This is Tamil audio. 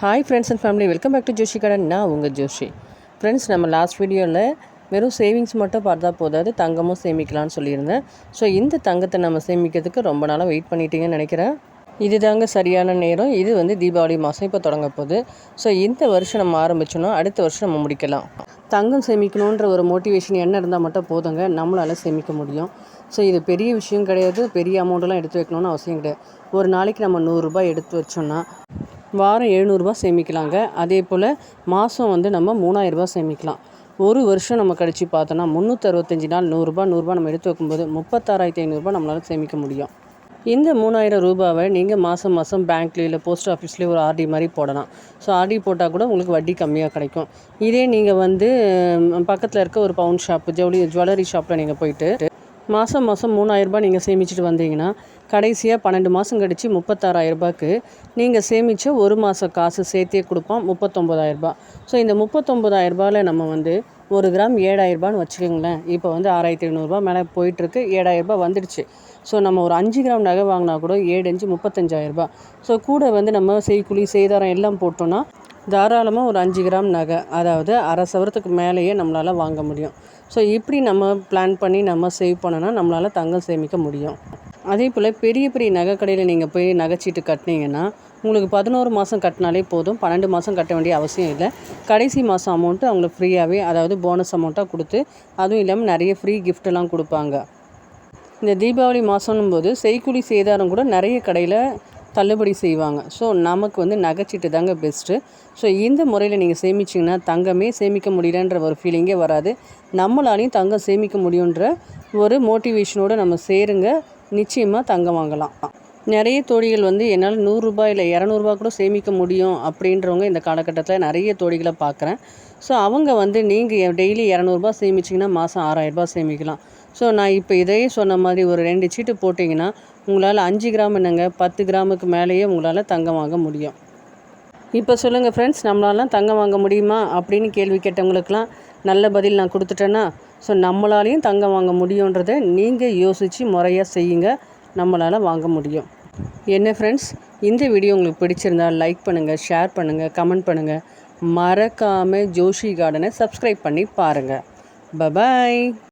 Hi friends and family welcome back to Joshi கடன் நான் உங்கள் ஜோஷி. ஃப்ரெண்ட்ஸ் நம்ம லாஸ்ட் வீடியோவில் வெறும் சேவிங்ஸ் மட்டும் பார்த்தா போதாது தங்கமும் சேமிக்கலாம்னு சொல்லியிருந்தேன். ஸோ இந்த தங்கத்தை நம்ம சேமிக்கிறதுக்கு ரொம்ப நாளாக வெயிட் பண்ணிட்டீங்கன்னு நினைக்கிறேன். இது தாங்க சரியான நேரம். இது வந்து தீபாவளி மாதம் இப்போ தொடங்க போகுது. ஸோ இந்த வருஷம் நம்ம ஆரம்பிச்சோன்னா அடுத்த வருஷம் நம்ம முடிக்கலாம். தங்கம் சேமிக்கணுன்ற ஒரு மோட்டிவேஷன் என்ன இருந்தால் மட்டும் போதுங்க. நம்மளால் சேமிக்க முடியும். ஸோ இது பெரிய விஷயம் கிடையாது. பெரிய அமௌண்ட்டெல்லாம் எடுத்து வைக்கணும்னு அவசியம் கிடையாது. ஒரு நாளைக்கு நம்ம நூறுரூபா எடுத்து வச்சோன்னா வாரம் எழுநூறுபா சேமிக்கலாங்க. அதே போல் மாதம் வந்து நம்ம மூணாயிரரூபா சேமிக்கலாம். ஒரு வருஷம் நம்ம கழித்து பார்த்தோன்னா முந்நூற்றறுபத்தஞ்சி நாள் நூறுரூபா நூறுரூபா நம்ம எடுத்து வைக்கும்போது முப்பத்தாறாயிரத்தி ஐநூறுரூபா நம்மளால் சேமிக்க முடியும். இந்த மூணாயிரம் ரூபாவை நீங்கள் மாதம் மாதம் பேங்க்லேயோ இல்லை போஸ்ட் ஆஃபீஸ்லேயோ ஒரு ஆர்டி மாதிரி போடலாம். ஸோ ஆர்டி போட்டால் கூட உங்களுக்கு வட்டி கம்மியாக கிடைக்கும். இதே நீங்கள் வந்து பக்கத்தில் இருக்க ஒரு பவுன் ஷாப்பு ஜவுளி ஜுவல்லரி ஷாப்பில் நீங்கள் போயிட்டு மாதம் மாதம் மூணாயிரரூபா நீங்கள் சேமிச்சுட்டு வந்தீங்கன்னா கடைசியாக பன்னெண்டு மாதம் கழித்து முப்பத்தாறாயிரரூபாக்கு நீங்கள் சேமித்த ஒரு மாத காசு சேர்த்தே கொடுப்பான் முப்பத்தொம்போதாயிரரூபா ஸோ இந்த முப்பத்தொம்போதாயிரரூபாவில் நம்ம வந்து ஒரு கிராம் ஏழாயிரரூபான்னு வச்சுக்கோங்களேன். இப்போ வந்து ஆறாயிரத்தி ஐநூறுரூபா மேலே போயிட்டுருக்கு ஏழாயிரரூபா வந்துடுச்சு ஸோ நம்ம ஒரு அஞ்சு கிராம் நகை வாங்கினா கூட ஏழு அஞ்சு முப்பத்தஞ்சாயிரரூபா ஸோ கூட வந்து நம்ம செய்குழி செய்தாரம் எல்லாம் போட்டோன்னா தாராளமாக ஒரு அஞ்சு கிராம் நகை அதாவது அரை சவரத்துக்கு மேலேயே நம்மளால் வாங்க முடியும். ஸோ இப்படி நம்ம பிளான் பண்ணி நம்ம சேவ் பண்ணோன்னா நம்மளால் தங்கம் சேமிக்க முடியும். அதே போல் பெரிய பெரிய நகை கடையில் நீங்கள் போய் நகைச்சீட்டு கட்டினீங்கன்னா உங்களுக்கு பதினோரு மாதம் கட்டினாலே போதும். பன்னெண்டு மாதம் கட்ட வேண்டிய அவசியம் இல்லை. கடைசி மாதம் அமௌண்ட்டு அவங்களுக்கு ஃப்ரீயாகவே அதாவது போனஸ் அமௌண்ட்டாக கொடுத்து அதுவும் இல்லாமல் நிறைய ஃப்ரீ கிஃப்ட்டெல்லாம் கொடுப்பாங்க. இந்த தீபாவளி மாதம்னும் போது செய்கூலி சேதாரம் கூட நிறைய கடையில் தள்ளுபடி செய்வாங்க. ஸோ நமக்கு வந்து நகைச்சீட்டு தாங்க பெஸ்ட்டு ஸோ இந்த முறையில் நீங்கள் சேமிச்சிங்கன்னா தங்கமே சேமிக்க முடியலன்ற ஒரு ஃபீலிங்கே வராது. நம்மளாலையும் தங்கம் சேமிக்க முடியுன்ற ஒரு மோட்டிவேஷனோடு நம்ம சேருங்க. நிச்சயமாக தங்கம் வாங்கலாம். நிறைய தோழிகள் வந்து என்னால் நூறுரூபா இல்லை இரநூறுபா கூட சேமிக்க முடியும் அப்படின்றவங்க இந்த காலகட்டத்தில் நிறைய தோழிகளை பார்க்குறேன் ஸோ அவங்க வந்து நீங்கள் டெய்லி இரநூறுபா சேமிச்சிங்கன்னா மாதம் ஆறாயிரரூபா சேமிக்கலாம். ஸோ நான் இப்போ இதையே சொன்ன மாதிரி ஒரு ரெண்டு சீட்டு போட்டிங்கன்னா உங்களால் அஞ்சு கிராம் என்னங்க? பத்து கிராமுக்கு மேலேயே உங்களால் தங்கம் வாங்க முடியும். இப்போ சொல்லுங்கள் ஃப்ரெண்ட்ஸ் நம்மளாலாம் தங்கம் வாங்க முடியுமா? அப்படின்னு கேள்வி கேட்டவங்களுக்கெல்லாம் நல்ல பதில் நான் கொடுத்துட்டேன்னா ஸோ நம்மளாலையும் தங்கம் வாங்க முடியுன்றதை நீங்கள் யோசித்து முறையாக செய்யுங்க. நம்மளால் வாங்க முடியும். என்ன ஃப்ரெண்ட்ஸ் இந்த வீடியோ உங்களுக்கு பிடிச்சிருந்தால் லைக் பண்ணுங்கள் ஷேர் பண்ணுங்கள் கமெண்ட் பண்ணுங்கள் மறக்காமல் ஜோஷி கார்டனை சப்ஸ்கிரைப் பண்ணி பாருங்கள் பபாய்